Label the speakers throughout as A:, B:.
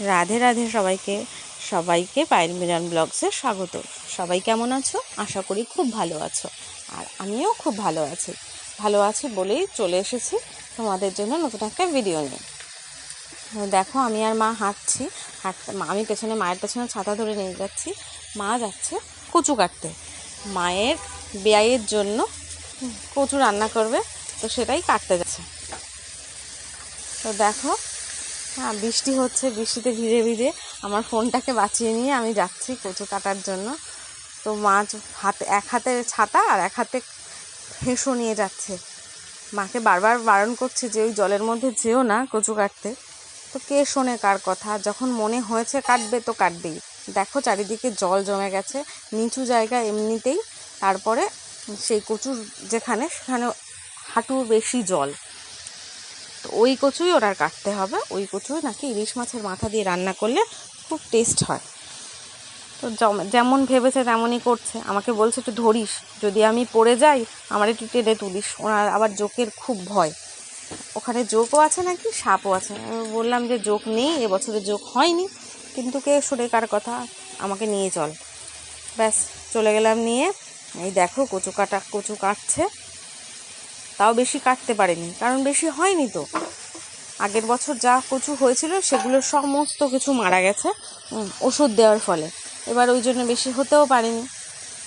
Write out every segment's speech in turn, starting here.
A: রাধে রাধে সবাইকে সবাইকে পায়েল মিলন ব্লগসে স্বাগত। সবাই কেমন আছো? আশা করি খুব ভালো আছো। আর আমিও খুব ভালো আছি। ভালো আছি বলেই চলে এসেছি তোমাদের জন্য নতুন একটা ভিডিও নিয়ে। দেখো, আমি আর মা হাঁটছি। হাঁটতে আমি পেছনে, মায়ের পেছনে ছাতা ধরে নিয়ে যাচ্ছি। মা যাচ্ছে কচু কাটতে। মায়ের বেয়াইয়ের জন্য কচু রান্না করবে, তো সেটাই কাটতে যাচ্ছে। তো দেখো হ্যাঁ বৃষ্টি হচ্ছে, বৃষ্টিতে ভিজে ভিজে আমার ফোনটাকে বাঁচিয়ে নিয়ে আমি যাচ্ছি কচু কাটার জন্য। তো মাছ হাতে, এক হাতে ছাতা আর এক হাতে হেঁসো নিয়ে যাচ্ছে। মাকে বারবার বারণ করছে যে ওই জলের মধ্যে যেও না কচু কাটতে। তো কে শোনে কার কথা? যখন মনে হয়েছে কাটবে তো কাটবেই। দেখো চারিদিকে জল জমে গেছে, নিচু জায়গা এমনিতেই। তারপরে সেই কচুর যেখানে সেখানে হাঁটু বেশি জল। তো ওই কচুই ওনার কাটতে হবে। ওই কচুই নাকি ইলিশ মাছের মাথা দিয়ে রান্না করলে খুব টেস্ট হয়। তো যেমন ভেবেছে তেমনই করছে। আমাকে বলছে, একটু ধরিস। যদি আমি পড়ে যাই, আমার একটু টেনে তুলিস। ওনার আবার জোকের খুব ভয়। ওখানে জোকও আছে নাকি? সাপও আছে। আমি বললাম যে, জোক নেই, এবছরে জোক হয়নি। কিন্তু কে শোনে কার কথা? আমাকে নিয়ে চল। ব্যাস, চলে গেলাম নিয়ে। এই দেখো কচু কাটা, কচু কাটছে। তাও বেশি কাটতে পারেনি, কারণ বেশি হয়নি তো। আগের বছর যা কচু হয়েছিল, সেগুলো সমস্ত কিছু মারা গেছে ওষুধ দেওয়ার ফলে। এবার ওই জন্য বেশি হতেও পারেনি।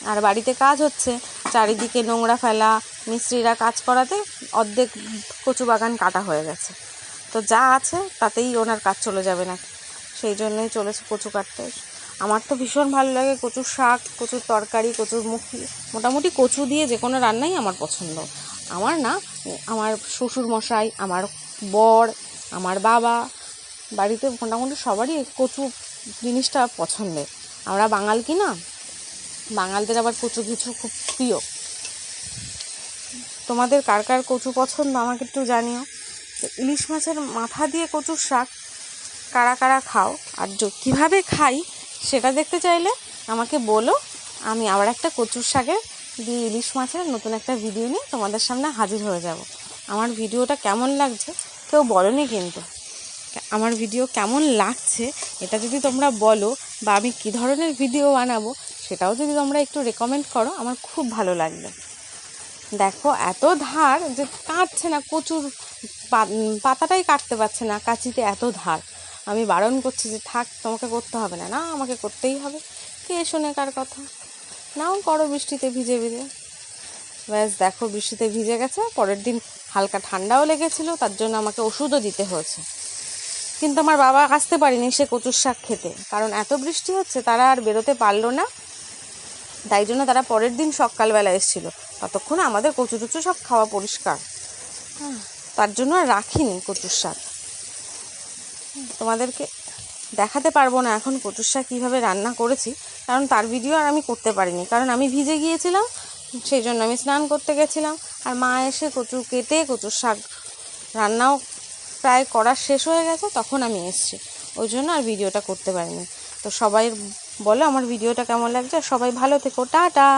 A: আর বাড়িতে কাজ হচ্ছে, চারিদিকে নোংরা ফেলা, মিস্ত্রিরা কাজ করাতে অর্ধেক কচু বাগান কাটা হয়ে গেছে। তো যা আছে, তাতেই ওনার কাজ চলে যাবে না সেই জন্যই চলেছে কচু কাটতে। আমার তো ভীষণ ভালো লাগে কচুর শাক, কচুর তরকারি, কচুর মুখি। মোটামুটি কচু দিয়ে যে কোনো রান্নাই আমার পছন্দ। আমার না, আমার শ্বশুর মশাই আমার বর, আমার বাবা, বাড়িতে মোটামুটি সবারই কচু জিনিসটা পছন্দের। আমরা বাঙাল কি না? বাঙালদের আবার কচু কিছু খুব প্রিয়। তোমাদের কার কার কচু পছন্দ আমাকে একটু জানিও। ইলিশ মাছের মাথা দিয়ে কচুর শাক কারা কারা খাও? আর কীভাবে খাই সেটা দেখতে চাইলে আমাকে বলো। আমি আবার একটা কচুর শাকের দিয়ে ইলিশ মাছের নতুন একটা ভিডিও নিয়ে তোমাদের সামনে হাজির হয়ে যাব। আমার ভিডিওটা কেমন লাগছে কেউ বলনি কিন্তু। আমার ভিডিও কেমন লাগছে এটা যদি তোমরা বলো বা আমি কী ধরনের ভিডিও বানাবো সেটাও যদি তোমরা একটু রেকমেন্ড করো, আমার খুব ভালো লাগবে। দেখো, এত ধার যে কাটছে না, কচুর পাতাটাই কাটতে পারছে না, কাঁচিতে এত ধার। আমি বারণ করছি যে থাক, তোমাকে করতে হবে না না, আমাকে করতেই হবে। কে শোনে কার কথা? নাও করো বৃষ্টিতে ভিজে ভিজে। ব্যাস দেখো বৃষ্টিতে ভিজে গেছে পরের দিন হালকা ঠান্ডাও লেগেছিল তার জন্য আমাকে ওষুধও দিতে হয়েছে। কিন্তু আমার বাবা আসতে পারেনি সে কচুর শাক খেতে কারণ এত বৃষ্টি হচ্ছে তারা আর বেরোতে পারল না। তাই জন্য তারা পরের দিন সকালবেলা এসেছিল। ততক্ষণ আমাদের কচু টুচু সব খাওয়া পরিষ্কার। হ্যাঁ, তার জন্য আর রাখিনি কচুর শাক। তোমাদেরকে দেখাতে পারব না এখন কচুর শাক কীভাবে রান্না করেছি, কারণ তার ভিডিও আর আমি করতে পারিনি। কারণ আমি ভিজে গিয়েছিলাম, সেই জন্য আমি স্নান করতে গেছিলাম। আর মা এসে কচু কেটে কচুর শাক রান্নাও প্রায় করা শেষ হয়ে গেছে, তখন আমি এসেছি। ওই জন্য আর ভিডিওটা করতে পারিনি। তো সবাই বলো আমার ভিডিওটা কেমন লাগছে? সবাই ভালো থেকো। টাটা!